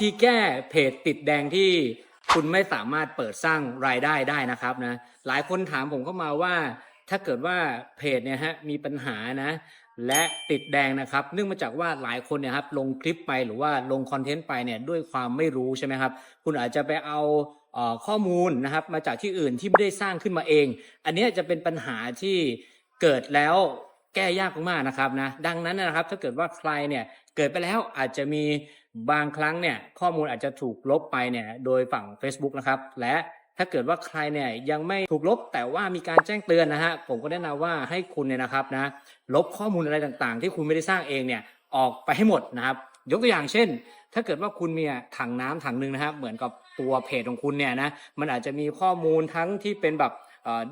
ธีแก้เพจติดแดงที่คุณไม่สามารถเปิดสร้างรายได้ได้นะครับนะหลายคนถามผมเข้ามาว่า ถ้าเกิดว่าเพจเนี่ยฮะมีปัญหานะและติดแดงนะครับ เนื่องมาจากว่าหลายคนเนี่ยครับลงคลิปไปหรือว่าลงคอนเทนต์ไปเนี่ยด้วยความไม่รู้ใช่ไหมครับ คุณอาจจะไปเอาข้อมูลนะครับ มาจากที่อื่นที่ไม่ได้สร้างขึ้นมาเอง อันนี้จะเป็นปัญหาที่เกิดแล้วแก้ยากมากนะครับนะดังนั้นนะครับถ้าเกิดว่าใครเนี่ย กิดไปแล้วอาจจะมีบางครั้งเนี่ยข้อมูลอาจจะถูกลบไปเนี่ยโดยฝั่ง Facebook นะครับ และถ้าเกิดว่าใครเนี่ยยังไม่ถูกลบแต่ว่ามีการแจ้งเตือนนะฮะผมก็แนะนำว่าให้คุณเนี่ยนะครับนะลบข้อมูลอะไรต่างๆ ที่คุณไม่ได้สร้างเองเนี่ยออกไปให้หมดนะครับ ยกตัวอย่างเช่น ถ้าเกิดว่าคุณมีถังน้ำถังหนึ่งนะครับเหมือนกับตัวเพจของคุณเนี่ยนะมันอาจจะมีข้อมูลทั้งที่เป็นแบบ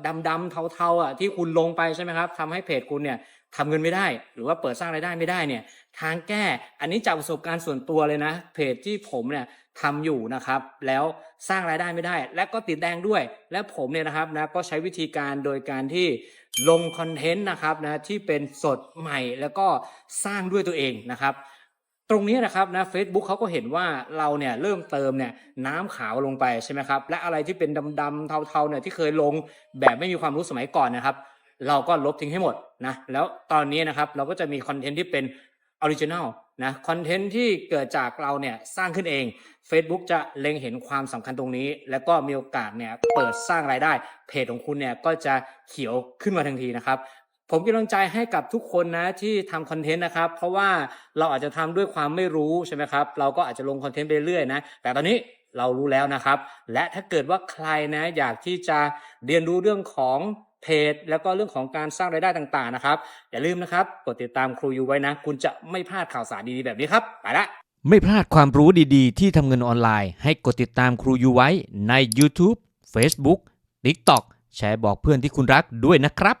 ดำดำๆเทาๆอะที่คุณลงไปใช่ไหมครับทำให้เพจคุณเนี่ยทำเงินไม่ได้ หรือว่าเปิดสร้างรายได้ไม่ได้เนี่ยทางแก้อันนี้จากประสบการณ์ส่วนตัวเลยนะ เพจที่ผมเนี่ยทำอยู่นะครับ แล้วสร้างรายได้ไม่ได้ และก็ติดแดงด้วย และผมเนี่ยนะครับนะก็ใช้วิธีการโดยการที่ลงคอนเทนต์นะครับนะที่เป็นสดใหม่แล้วก็สร้างด้วยตัวเองนะครับ ตรงนี้นะครับนะ Facebook เขาก็เห็นว่าเราเนี่ยเริ่มเติมเนี่ยน้ำขาวลงไปใช่ไหมครับและอะไรที่เป็นดำๆเทาๆเนี่ยที่เคยลงแบบไม่มีความรู้สมัยก่อนนะครับ เราก็ลบทิ้งให้หมดนะแล้วตอนนี้นะครับเราก็จะมีคอนเทนต์ที่เป็นออริจินัลนะคอนเทนต์ที่เกิดจากเราเนี่ยสร้างขึ้นเอง Facebook จะเล็งเห็นความสำคัญตรงนี้ แล้วก็มีโอกาสเนี่ยเปิดสร้างรายได้ เพจของคุณเนี่ยก็จะเขียวขึ้นมาทันทีนะครับ ผมกำลังใจให้กับทุกคนนะที่ทำคอนเทนต์นะครับ เพราะว่าเราอาจจะทำด้วยความไม่รู้ใช่ไหมครับ เราก็อาจจะลงคอนเทนต์ไปเรื่อยๆนะ แต่ตอนนี้เรารู้แล้วนะครับ และถ้าเกิดว่าใครนะอยากที่จะเรียนรู้เรื่องของเพจ แล้วก็เรื่องของการสร้างรายได้ต่างๆนะครับ อย่าลืมนะครับกดติดตามครูยูไว้นะ คุณจะไม่พลาดข่าวสารดีๆแบบนี้ครับไปละไม่พลาดความรู้ดีๆ ที่ทำเงินออนไลน์ ให้กดติดตามครูยูไว้ใน YouTube Facebook TikTok แชร์บอกเพื่อนที่คุณรักด้วยนะครับ